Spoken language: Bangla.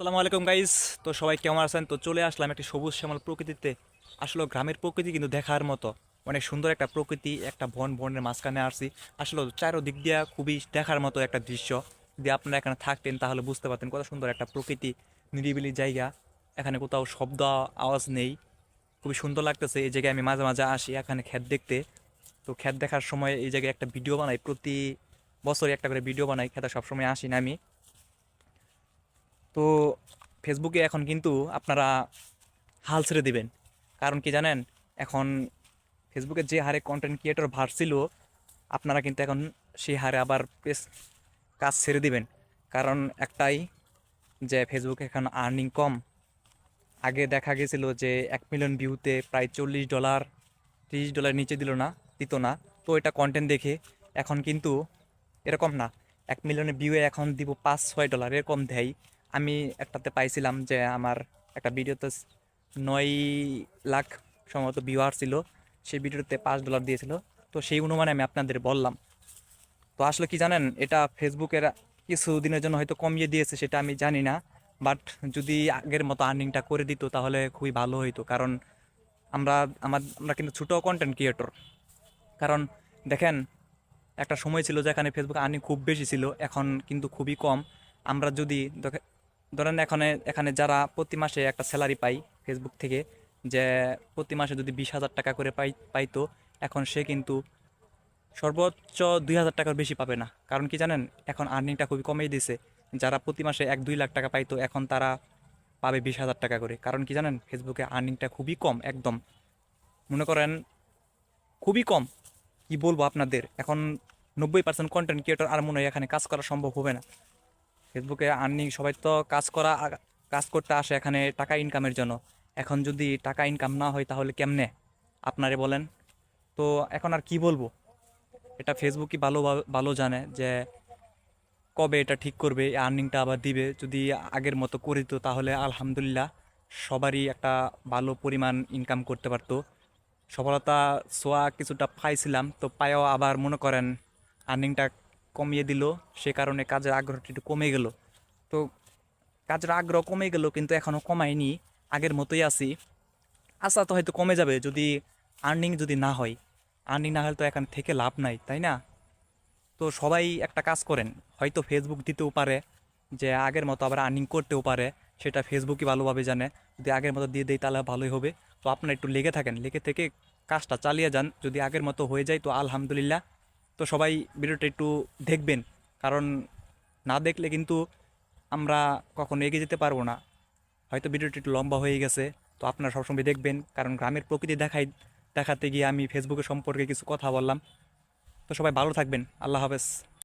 আসসালামু আলাইকুম গাইস তো সবাই কেমন আছেন? তো চলে আসলাম একটি সবুজ শ্যামল প্রকৃতিতে। আসলে গ্রামের প্রকৃতি কিন্তু দেখার মতো। অনেক সুন্দর একটা প্রকৃতি, একটা বন, বনের মাঝখানে আসছি আসলে চারোদিক দিয়া খুবই দেখার মতো একটা দৃশ্য। যদি আপনারা এখানে থাকতেন, তাহলে বুঝতে পারতেন কত সুন্দর একটা প্রকৃতি, নিরিবিলি জায়গা। এখানে কোথাও শব্দ, আওয়াজ নেই। খুবই সুন্দর লাগতেছে। এই জায়গায় আমি মাঝে মাঝে আসি, এখানে ক্ষেত দেখতে। তো ক্ষেত দেখার সময় এই জায়গায় একটা ভিডিও বানাই। প্রতি বছরই একটা করে ভিডিও বানাই। খেতে সবসময় আসি না আমি। তো ফেসবুকে এখন কিন্তু আপনারা হাল ছেড়ে দিবেন। কারণ কি জানেন? এখন ফেসবুকে যে হারে কন্টেন্ট ক্রিয়েটর বাড়ছিল আপনারা কিন্তু এখন সেই হারে আবার পেস কাজ ছেড়ে দিবেন। কারণ একটাই যে ফেসবুকে এখন আর্নিং কম। আগে দেখা গেছিল যে এক মিলিয়ন ভিউতে প্রায় চল্লিশ ডলার তিরিশ ডলার নিচে দিল না, দিত না। তো এটা কন্টেন্ট দেখে এখন কিন্তু এরকম না। এক মিলিয়নের ভিউয়ে এখন দিব পাঁচ, ছয় ডলার এরকম দেয়। আমি একটাতে পাইছিলাম যে আমার একটা ভিডিওতে নয় লাখ সম্ভবত ভিউয়ার ছিল। সেই ভিডিওতে পাঁচ ডলার দিয়েছিল। তো সেই অনুমানে আমি আপনাদের বললাম। তো আসলে কি জানেন, এটা ফেসবুকের কিছু দিনের জন্য হয়তো কমিয়ে দিয়েছে সেটা আমি জানি না। বাট যদি আগের মতো আর্নিংটা করে দিত তাহলে খুবই ভালো হইতো। কারণ আমরা, আমার, আমরা কিন্তু ছোটো কন্টেন্ট ক্রিয়েটর কারণ দেখেন, একটা সময় ছিল যেখানে ফেসবুক আর্নিং খুব বেশি ছিল। এখন কিন্তু খুবই কম। আমরা যদি ধরেন এখানে এখানে যারা প্রতি মাসে একটা স্যালারি পাই ফেসবুক থেকে, যে প্রতি মাসে যদি বিশ হাজার টাকা করে পাই, পাইতো, এখন সে কিন্তু সর্বোচ্চ দুই হাজার টাকার বেশি পাবে না। কারণ কি জানেন? এখন আর্নিংটা খুবই কমিয়ে দিয়েছে। যারা প্রতি মাসে এক, দুই লাখ টাকা পাইতো, এখন তারা পাবে বিশ হাজার টাকা করে। কারণ কি জানেন? ফেসবুকে আর্নিংটা খুবই কম, একদম। মনে করেন, খুবই কম। কি বলব আপনাদের? এখন নব্বই পার্সেন্ট কন্টেন্ট ক্রিয়েটর আর মনে হয় এখানে কাজ করা সম্ভব হবে না। ফেসবুকে আর্নিং, সবাই তো কাজ করা কাজ করতে আসে এখানে টাকা ইনকামের জন্য। এখন যদি টাকা ইনকাম না হয় তাহলে কেমনে? আপনারে বলেন। তো এখন আর কি বলব? এটা ফেসবুকই ভালো ভালো জানে যে কবে এটা ঠিক করবে আর্নিংটা আবার দিবে। যদি আগের মতো করে দিত তাহলে আলহামদুলিল্লাহ সবারই একটা ভালো পরিমাণ ইনকাম করতে পারতো। সফলতা সোয়া কিছুটা পাইছিলাম, তো পায়েও আবার মনে করেন আর্নিংটা কমিয়ে দিল, সে কারণে কাজের আগ্রহটা একটু কমে গেল। তো কাজের আগ্রহ কমে গেল, কিন্তু এখনও কমায়নি। আগের মতোই আছি। আশা তো হয়তো কমে যাবে, যদি আর্নিং যদি না হয়। আর্নিং না হলে তো এখান থেকে লাভ নাই, তাই না? তো সবাই একটা কাজ করেন। হয়তো ফেসবুক দিতেও পারে, যে আগের মতো আবার আর্নিং করতেও পারে। সেটা ফেসবুকই ভালোভাবে জানে। যদি আগের মতো দিয়ে দেয় তাহলে ভালোই হবে। তো আপনারা একটু লেগে থাকেন। লেগে থেকে কাজটা চালিয়ে যান। যদি আগের মতো হয়ে যায়, তো আলহামদুলিল্লাহ। তো সবাই ভিডিওটা একটু দেখবেন। কারণ না দেখলে কিন্তু আমরা কখনো এগিয়ে যেতে পারব না। হয়তো ভিডিওটি একটু লম্বা হয়ে গেছে, তো আপনারা সবসময় দেখবেন। কারণ গ্রামের প্রকৃতি দেখাই, দেখাতে গিয়ে আমি ফেসবুকে সম্পর্কে কিছু কথা বললাম। তো সবাই ভালো থাকবেন। আল্লাহ হাফেজ।